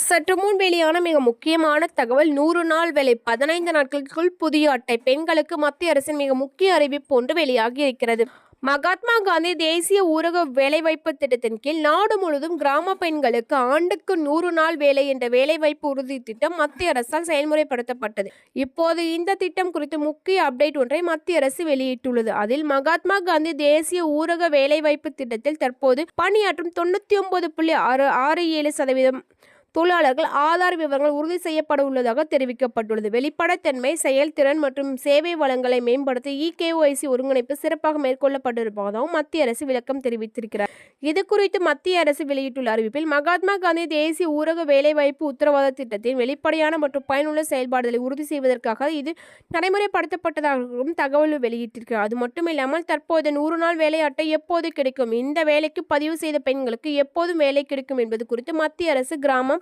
சற்று முன் வெளியான மிக முக்கியமான தகவல் நூறு நாள் வேலை பதினைந்து நாட்களுக்குள் புதிய அட்டை. பெண்களுக்கு மத்திய அரசின் மிக முக்கிய அறிவிப்பு ஒன்று வெளியாகி இருக்கிறது. மகாத்மா காந்தி தேசிய ஊரக வேலைவாய்ப்பு திட்டத்தின் கீழ் நாடு முழுவதும் கிராம பெண்களுக்கு ஆண்டுக்கு நூறு நாள் வேலை என்ற வேலைவாய்ப்பு உறுதி திட்டம் மத்திய அரசால் செயல்முறைப்படுத்தப்பட்டது. இப்போது இந்த திட்டம் குறித்து முக்கிய அப்டேட் ஒன்றை மத்திய அரசு வெளியிட்டுள்ளது. அதில் மகாத்மா காந்தி தேசிய ஊரக வேலைவாய்ப்பு திட்டத்தில் தற்போது பணியாற்றும் தொண்ணூற்றி ஒன்பது புள்ளி ஆறு ஆறு ஏழு சதவீதம் தொழிலாளர்கள் ஆதார் விவரங்கள் உறுதி செய்யப்பட உள்ளதாக தெரிவிக்கப்பட்டுள்ளது. வெளிப்படைத்தன்மை செயல்திறன் மற்றும் சேவை வளங்களை மேம்படுத்த இகேஓஐசி ஒருங்கிணைப்பு சிறப்பாக மேற்கொள்ளப்பட்டிருப்பதாகவும் மத்திய அரசு விளக்கம் தெரிவித்திருக்கிறார். இது குறித்து மத்திய அரசு வெளியிட்டுள்ள அறிவிப்பில் மகாத்மா காந்தி தேசிய ஊரக வேலைவாய்ப்பு உத்தரவாத திட்டத்தின் வெளிப்படையான மற்றும் பயனுள்ள செயல்பாடுகளை உறுதி செய்வதற்காக இது நடைமுறைப்படுத்தப்பட்டதாகவும் தகவல் வெளியிட்டிருக்கிறார் அது மட்டுமில்லாமல் தற்போது நூறு நாள் வேலை அட்டை எப்போது கிடைக்கும்? இந்த வேலைக்கு பதிவு செய்த பெண்களுக்கு எப்போதும் வேலை கிடைக்கும் என்பது குறித்து மத்திய அரசு கிராமம்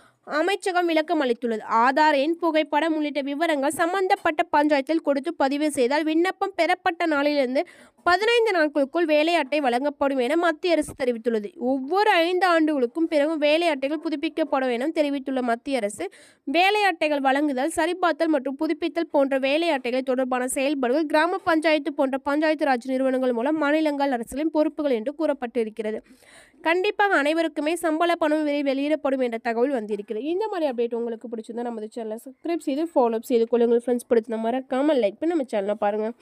அமைச்சகம் விளக்கம் அளித்துள்ளது. ஆதார் எண் புகைப்படம் உள்ளிட்ட விவரங்கள் சம்பந்தப்பட்ட பஞ்சாயத்தில் கொடுத்து பதிவு செய்தால் விண்ணப்பம் பெறப்பட்ட நாளிலிருந்து பதினைந்து நாட்களுக்குள் வேலை அட்டை வழங்கப்படும் என மத்திய அரசு தெரிவித்துள்ளது. ஒவ்வொரு ஐந்து ஆண்டுகளுக்கும் பிறகு வேலை அட்டைகள் புதுப்பிக்கப்படும் என தெரிவித்துள்ள மத்திய அரசு வேலை அட்டைகள் வழங்குதல் சரிபார்த்தல் மற்றும் புதுப்பித்தல் போன்ற வேலை அட்டைகள் தொடர்பான செயல்பாடுகள் கிராம பஞ்சாயத்து போன்ற பஞ்சாயத்து ராஜ் நிறுவனங்கள் மூலம் மாநிலங்கள் அரசுகளின் பொறுப்புகள் என்று கூறப்பட்டிருக்கிறது. கண்டிப்பாக அனைவருக்குமே சம்பள பணம் விரை வெளியிடப்படும் என்ற தகவல் வந்திருக்கிறது. இந்த மாதிரி அப்டேட் உங்களுக்கு பிடிச்சிருந்தா நம்ம சேனலை சப்ஸ்கிரைப் செய்து ஃபாலோ செய்து கொள்ளுங்கள். ஃப்ரெண்ட்ஸ் பிடிச்சிருந்தா மறக்காமல் லைக் பண்ணி நம்ம சேனலை பாருங்கள்